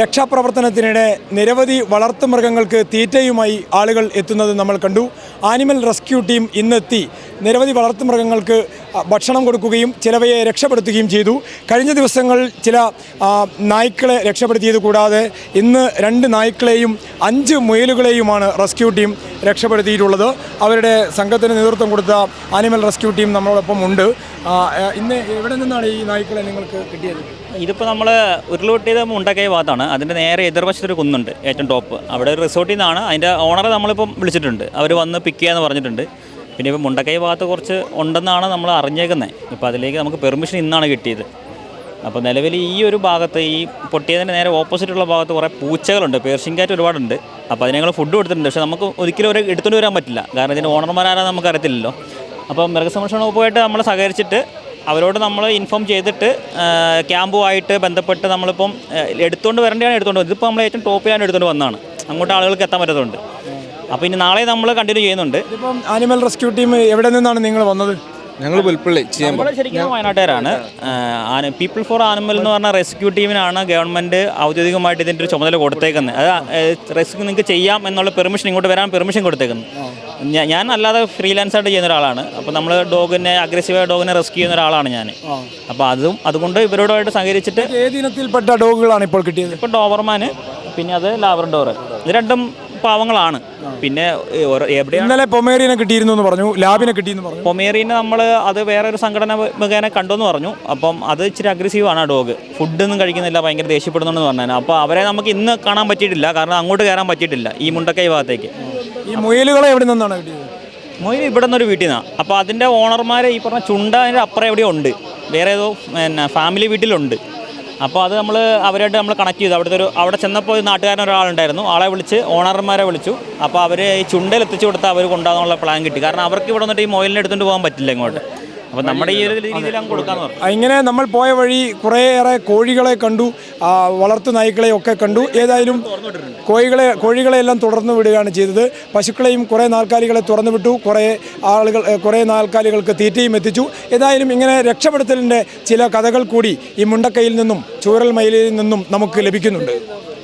രക്ഷാപ്രവർത്തനത്തിനിടെ നിരവധി വളർത്തുമൃഗങ്ങൾക്ക് തീറ്റയുമായി ആളുകൾ എത്തുന്നത് നമ്മൾ കണ്ടു. ആനിമൽ റെസ്ക്യൂ ടീം ഇന്നെത്തി. നിരവധി വളർത്തുമൃഗങ്ങൾക്ക് ഭക്ഷണം കൊടുക്കുകയും ചിലവയെ രക്ഷപ്പെടുത്തുകയും ചെയ്തു. കഴിഞ്ഞ ദിവസങ്ങൾ ചില നായ്ക്കളെ രക്ഷപ്പെടുത്തിയത് കൂടാതെ ഇന്ന് രണ്ട് നായ്ക്കളെയും അഞ്ച് മുയലുകളെയുമാണ് റെസ്ക്യൂ ടീം രക്ഷപ്പെടുത്തിയിട്ടുള്ളത്. അവരുടെ സംഘത്തിന് നേതൃത്വം കൊടുത്ത ആനിമൽ റെസ്ക്യൂ ടീം നമ്മളോടൊപ്പം ഉണ്ട്. ഇന്ന് എവിടെ നിന്നാണ് ഈ നായ്ക്കളെ നിങ്ങൾക്ക് കിട്ടിയത്? ഇതിപ്പോൾ നമ്മൾ ഉരുളുപൊട്ടിയത് മുണ്ടക്കൈ ഭാഗത്താണ്. അതിന്റെ നേരെ എതിർവശത്തൊരു കുന്നുണ്ട് ഏറ്റവും ടോപ്പ്. അവിടെ ഒരു റിസോർട്ടിൽ നിന്നാണ് അതിന്റെ ഓണറെ നമ്മളിപ്പം വിളിച്ചിട്ടുണ്ട്. അവർ വന്ന് പിക്ക് ചെയ്യാന്ന് പറഞ്ഞിട്ടുണ്ട്. പിന്നെ ഇപ്പോൾ മുണ്ടക്കൈ ഭാഗത്ത് കുറച്ച് ഉണ്ടെന്നാണ് നമ്മൾ അറിഞ്ഞേക്കുന്നത് ഇപ്പോൾ അതിലേക്ക് നമുക്ക് പെർമിഷൻ ഇന്നാണ് കിട്ടിയത്. അപ്പോൾ നിലവിൽ ഈ ഒരു ഭാഗത്ത് ഈ പൊട്ടിയതിന്റെ നേരെ ഓപ്പോസിറ്റുള്ള ഭാഗത്ത് കുറേ പൂച്ചകളുണ്ട്. പേർഷ്യൻ കാറ്റ് ഒരുപാടുണ്ട്. അപ്പോൾ അതിന് ഞങ്ങൾ ഫുഡ് കൊടുത്തിട്ടുണ്ട്. പക്ഷേ നമുക്ക് ഒരിക്കലും ഒരു എടുത്തുകൊണ്ട് വരാൻ പറ്റില്ല. കാരണം ഇതിന്റെ ഓണർമാരാരാ നമുക്ക് അറിയത്തില്ലല്ലോ അപ്പോൾ മൃഗസംരക്ഷണ വകുപ്പുമായിട്ട് നമ്മൾ സഹകരിച്ചിട്ട് അവരോട് നമ്മൾ ഇൻഫോം ചെയ്തിട്ട് ക്യാമ്പുമായിട്ട് ബന്ധപ്പെട്ട് നമ്മളിപ്പം എടുത്തുകൊണ്ട് വരേണ്ടതാണ് എടുത്തുകൊണ്ട് ഇതിപ്പോൾ നമ്മൾ ഏറ്റവും ടോപ്പിലാണ് എടുത്തുകൊണ്ട് വന്നതാണ്. അങ്ങോട്ട് ആളുകൾക്ക് എത്താൻ പറ്റത്തുണ്ട് അപ്പോൾ ഇനി നാളെ നമ്മൾ കണ്ടിന്യൂ ചെയ്യുന്നുണ്ട്. ആനിമൽ റെസ്ക്യൂ ടീം എവിടെ നിന്നാണ് നിങ്ങൾ വന്നത്? ഞങ്ങൾ പുൽപ്പള്ളി നമ്മൾ ശരിക്കും വയനാട്ടുകാരാണ്. പീപ്പിൾ ഫോർ ആനിമൽ എന്ന് പറഞ്ഞ റെസ്ക്യൂ ടീമിനാണ് ഗവൺമെന്റ് ഔദ്യോഗികമായിട്ട് ഇതിന്റെ ഒരു ചുമതല കൊടുത്തേക്കുന്നത്. അത് റെസ്ക്യൂ നിങ്ങൾക്ക് ചെയ്യാം എന്നുള്ള പെർമിഷൻ ഇങ്ങോട്ട് വരാൻ പെർമിഷൻ കൊടുത്തേക്കുന്നത് ഞാൻ അല്ലാതെ ഫ്രീലാൻസ് ആയിട്ട് ചെയ്യുന്ന ഒരാളാണ്. അപ്പോൾ നമ്മൾ ഡോഗിനെ അഗ്രസീവായ ഡോഗിനെ റെസ്ക്യൂ ചെയ്യുന്ന ഒരാളാണ് ഞാൻ അപ്പോൾ അതും അതുകൊണ്ട് ഇവരോടായിട്ട് സഹകരിച്ചിട്ട് ഏത് ഇനത്തിൽപ്പെട്ട ഡോഗുകളാണ് ഇപ്പോൾ കിട്ടിയത്? ഇപ്പോൾ ഡോവർമാൻ പിന്നെ അത് ലാബ്രഡോർ ഇത് രണ്ടും പാവങ്ങളാണ്. പിന്നെ എവിടെയാണ് ഇന്നലെ പൊമേറിയനെ കിട്ടിയിരുന്നു എന്ന് പറഞ്ഞു ലാബിനെ കിട്ടിയെന്ന് പറഞ്ഞു. പൊമേറിയനെ നമ്മൾ അത് വേറെ ഒരു സംഘടന മുഖേന കണ്ടെന്ന് പറഞ്ഞു. അപ്പം അത് ഇച്ചിരി അഗ്രസീവ് ആണ് ആ ഡോഗ് ഫുഡൊന്നും കഴിക്കുന്നില്ല ഭയങ്കര ദേഷ്യപ്പെടുന്നുണ്ടെന്ന് പറഞ്ഞു അപ്പോൾ അവരെ നമുക്ക് ഇന്ന് കാണാൻ പറ്റിയിട്ടില്ല. കാരണം അങ്ങോട്ട് കയറാൻ പറ്റിയിട്ടില്ല ഈ മുണ്ടക്കൈ ഭാഗത്തേക്ക്. ഈ മുയലുകളെ എവിടെ നിന്നാണ് കിട്ടിയത്? മൊയ്ന് ഇവിടെ നിന്നൊരു വീട്ടിൽ നിന്നാണ് അപ്പോൾ അതിന്റെ ഓണർമാരെ ഈ പറഞ്ഞ ചുണ്ട അതിന്റെ അപ്പുറം എവിടെയോ ഉണ്ട്. വേറെ ഏതോ പിന്നെ ഫാമിലി വീട്ടിലുണ്ട്. അപ്പോൾ അത് നമ്മൾ അവരായിട്ട് നമ്മൾ കണക്ട് ചെയ്തു. അവിടുത്തെ ഒരു അവിടെ ചെന്നപ്പോൾ ഒരു നാട്ടുകാരൻ ഒരാളുണ്ടായിരുന്നു. ആളെ വിളിച്ച് ഓണർമാരെ വിളിച്ചു. അപ്പോൾ അവർ ഈ ചുണ്ടയിൽ എത്തിച്ചു കൊടുത്താൽ അവർ കൊണ്ടുപോകാനുള്ള പ്ലാൻ കിട്ടി. കാരണം അവർക്ക് ഇവിടെ വന്നിട്ട് ഈ മൊയിലിനെ എടുത്തുകൊണ്ട് പോകാൻ പറ്റില്ല ഇങ്ങോട്ട്. അപ്പോൾ നമ്മുടെ ഈ ഒരു രീതിയിൽ അങ്ങ് കൊടുക്കാന്ന് ഇങ്ങനെ നമ്മൾ പോയ വഴി കുറേയേറെ കോഴികളെ കണ്ടു വളർത്തു നായ്ക്കളെ ഒക്കെ കണ്ടു. ഏതായാലും കോഴികളെ കോഴികളെ എല്ലാം വിടുകയാണ് ചെയ്തത്. പശുക്കളെയും കുറേ നാൽക്കാലികളെ തുറന്നു വിട്ടു. കുറേ ആളുകൾ കുറേ നാൽക്കാലികൾക്ക് തീറ്റയും എത്തിച്ചു. ഏതായാലും ഇങ്ങനെ രക്ഷപ്പെടുത്തലിന്റെ ചില കഥകൾ കൂടി ഈ മുണ്ടക്കയിൽ നിന്നും ചൂരൽ മയിലിൽ നിന്നും നമുക്ക് ലഭിക്കുന്നുണ്ട്.